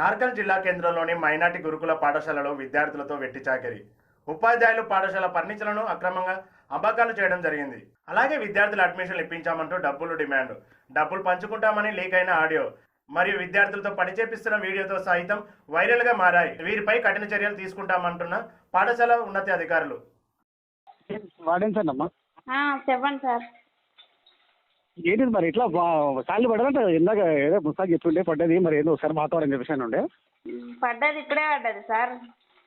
నార్కల్ జిల్లా కేంద్రంలోని మైనార్టీ గురుకుల పాఠశాలలో విద్యార్థులతో వెట్టి చాకరీ. ఉపాధ్యాయులు పాఠశాల ఫర్నిచర్లను అక్రమంగా అమ్మకాలు చేయడం జరిగింది. అలాగే విద్యార్థుల అడ్మిషన్లు ఇప్పించామంటూ డబ్బులు డిమాండ్. డబ్బులు పంచుకుంటామని లీక్ అయిన ఆడియో. మరియు విద్యార్థులతో పని చేపిస్తున్న వీడియోతో సైతం వైరల్గా మారాయి. వీరిపై కఠిన చర్యలు తీసుకుంటామంటున్న పాఠశాల ఉన్నత అధికారులు చెప్పండి సార్. ఏంటిది మరి? ఇట్లా కాళ్ళు పడదంట ఇందాక ఏదో పుస్తకం చెప్తుండే పడ్డది. మరి ఏదో ఒకసారి మాట్లాడని చెప్పేసాను ఉండే. పడ్డది ఇప్పుడే పడ్డది సార్.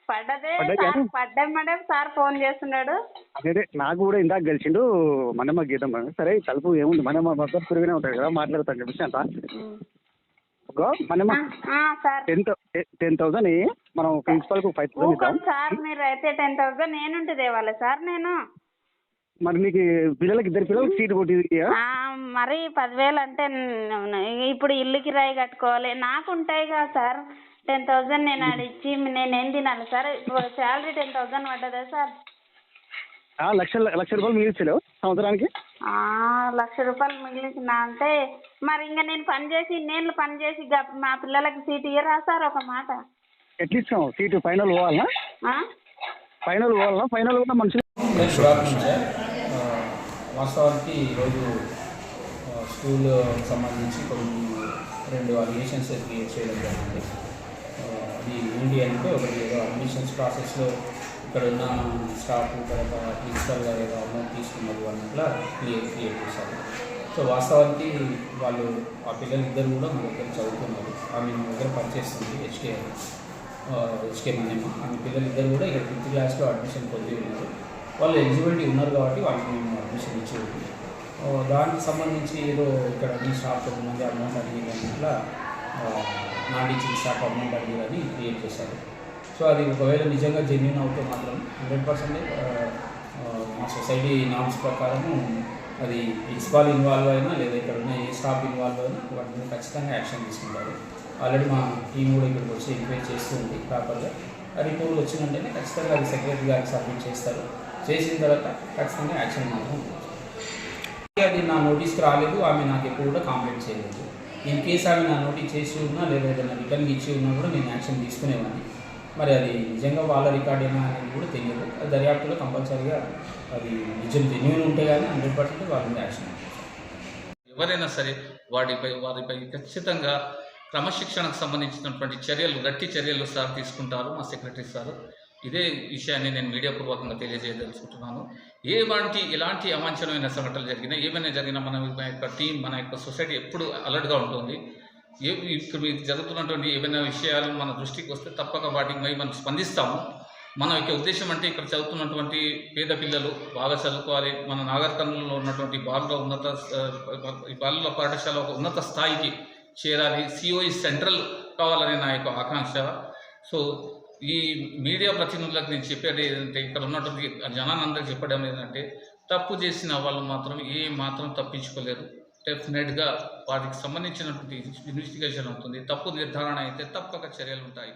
పడ్డదే సార్. కానీ- పడ్డం మేడం సార్ ఫోన్ చేస్తున్నాడు. అదే నాకు కూడా ఇందాక గెలిచిండు మనమ్మ గీతం. సరే తలుపు ఏముంది? మనమ్మ మొత్తం పురుగునే ఉంటాయి కదా. మాట్లాడతాను చెప్పేసి. గో మనమ్మ. టెన్ టెన్ థౌసండ్ మనం ప్రిన్సిపల్కు ఫైవ్ థౌసండ్ సార్. మీరు అయితే టెన్ థౌసండ్ నేనుంటే తేవాలి సార్ నేను? మరి నీకు పిల్లలకి ఇద్దరు పిల్లలకి సీట్ కొట్టింది ఆ, మరి పదివేలు అంటే ఇప్పుడు ఇల్లు కిరాయి కట్టుకోవాలి. నాకు ఉంటాయి కదా సార్. టెన్ థౌసండ్ నేను అడిచి నేను ఏం తినాలి సార్? శాలరీ టెన్ థౌసండ్ పడ్డదా సార్? లక్ష లక్ష రూపాయలు మిగిల్చలేవు సంవత్సరానికి? ఆ, లక్ష రూపాయలు మిగిలిన అంటే మరి ఇంకా నేను పని చేసి నేను పని చేసి మా పిల్లలకి సీట్ ఇయ్యరా సార్ ఒక మాట? ఎట్లా ఇస్తాం సీటు ఫైనల్ పోవాలనా? ఆ? ఫైనల్ పోవాలనా? ఫైనల్ కూడా మనుషులు గుడ్ ఆఫ్టర్నూన్ సార్ ఆ, వాస్తవానికి ఈరోజు స్కూల్ సంబంధించి కొన్ని రెండు అలిగేషన్స్ క్రియేట్ చేయడం జరిగింది. అది ఏంటి అంటే ఒకటి ఏదో అడ్మిషన్స్ ప్రాసెస్లో ఇక్కడ ఉన్న స్టాఫ్ తర్వాత ప్రిన్సిపల్ గారు ఏదో అమౌంట్ తీసుకున్నారు అన్నట్లా క్రియేట్ క్రియేట్ చేశారు. సో వాస్తవానికి వాళ్ళు ఆ పిల్లలిద్దరు కూడా మన దగ్గర చదువుతున్నారు. ఆమె మన దగ్గర పనిచేస్తుంది హెచ్కే హెచ్కే మనేమ. ఆమె పిల్లలిద్దరు కూడా ఇక్కడ ఫిఫ్త్ క్లాస్లో అడ్మిషన్ పొంది ఉన్నారు. వాళ్ళు ఎలిజిబిలిటీ ఉన్నారు కాబట్టి వాళ్ళకి మేము అడ్మిషన్ ఇచ్చేది దానికి సంబంధించి ఏదో ఇక్కడ అన్ని స్టాఫ్ కొంతమంది అమౌంట్ అడిగి ఇట్లా నాన్ టీచింగ్ స్టాఫ్ అమౌంట్ అడిగిందని క్రియేట్ చేశారు. సో అది ఒకవేళ నిజంగా జెన్యున్ అవుతే మాత్రం హండ్రెడ్ పర్సెంట్ మా సొసైటీ నామ్స్ ప్రకారము అది ప్రిన్సిపాల్ ఇన్వాల్వ్ అయినా లేదా ఇక్కడ ఉన్న ఏ స్టాఫ్ ఇన్వాల్వ్ అయినా వాటి మీద ఖచ్చితంగా యాక్షన్ తీసుకుంటారు. ఆల్రెడీ మా టీం కూడా ఇక్కడికి వచ్చి ఎంక్వైరీ చేస్తూ ఉంది ప్రాపర్గా ఆ రిపోర్ట్ వచ్చిందంటేనే ఖచ్చితంగా అది సెక్రటరీ గారికి సబ్మిట్ చేస్తారు. చేసిన తర్వాత ఖచ్చితంగా యాక్షన్ మాత్రం అది నా నోటీస్కి రాలేదు ఆమె నాకు ఎప్పుడు కూడా కాంప్లైంట్ చేయలేదు. ఇన్ కేసు ఆమె నా నోటీస్ చేసి ఉన్నా లేదా ఏదైనా రిటర్న్ ఇచ్చి ఉన్నా కూడా నేను యాక్షన్ తీసుకునేవాడిని. మరి అది నిజంగా వాళ్ళ రికార్డ్ ఏనా అనేది కూడా తెలియదు. అది దర్యాప్తులో కంపల్సరీగా అది నిజం జెన్యున్ ఉంటే కానీ హండ్రెడ్ పర్సెంట్ వాళ్ళ మీద యాక్షన్ ఎవరైనా సరే వాటిపై వారిపై ఖచ్చితంగా క్రమశిక్షణకు సంబంధించినటువంటి చర్యలు గట్టి చర్యలు సార్ తీసుకుంటారు మా సెక్రటరీ సార్. ఇదే విషయాన్ని నేను మీడియా పూర్వకంగా తెలియజేయదలుచుకుంటున్నాను. ఏవంటి ఎలాంటి అవాంఛనమైన సంఘటనలు జరిగినా ఏమైనా జరిగినా మన మన యొక్క టీం మన యొక్క సొసైటీ ఎప్పుడు అలర్ట్గా ఉంటుంది. ఏ ఇప్పుడు మీకు జరుగుతున్నటువంటి ఏమైనా విషయాలు మన దృష్టికి వస్తే తప్పక వాటికి మనం స్పందిస్తాము. మన యొక్క ఉద్దేశం అంటే ఇక్కడ చదువుతున్నటువంటి పేద పిల్లలు బాగా చదువుకోవాలి. మన నాగరికంలో ఉన్నటువంటి బాలుల ఉన్నత బాలుల పాఠశాల ఒక ఉన్నత స్థాయికి చేరాలి. సిఓఈ సెంట్రల్ కావాలని నా యొక్క ఆకాంక్ష. సో ఈ మీడియా ప్రతినిధులకు నేను చెప్పేది ఏంటంటే ఇక్కడ ఉన్నటువంటి జనాలందరికీ చెప్పడం ఏంటంటే తప్పు చేసిన వాళ్ళు మాత్రం ఏ మాత్రం తప్పించుకోలేరు. డెఫినెట్గా వాటికి సంబంధించినటువంటి ఇన్వెస్టిగేషన్ ఉంటుంది తప్పు నిర్ధారణ అయితే తప్పక చర్యలు ఉంటాయి.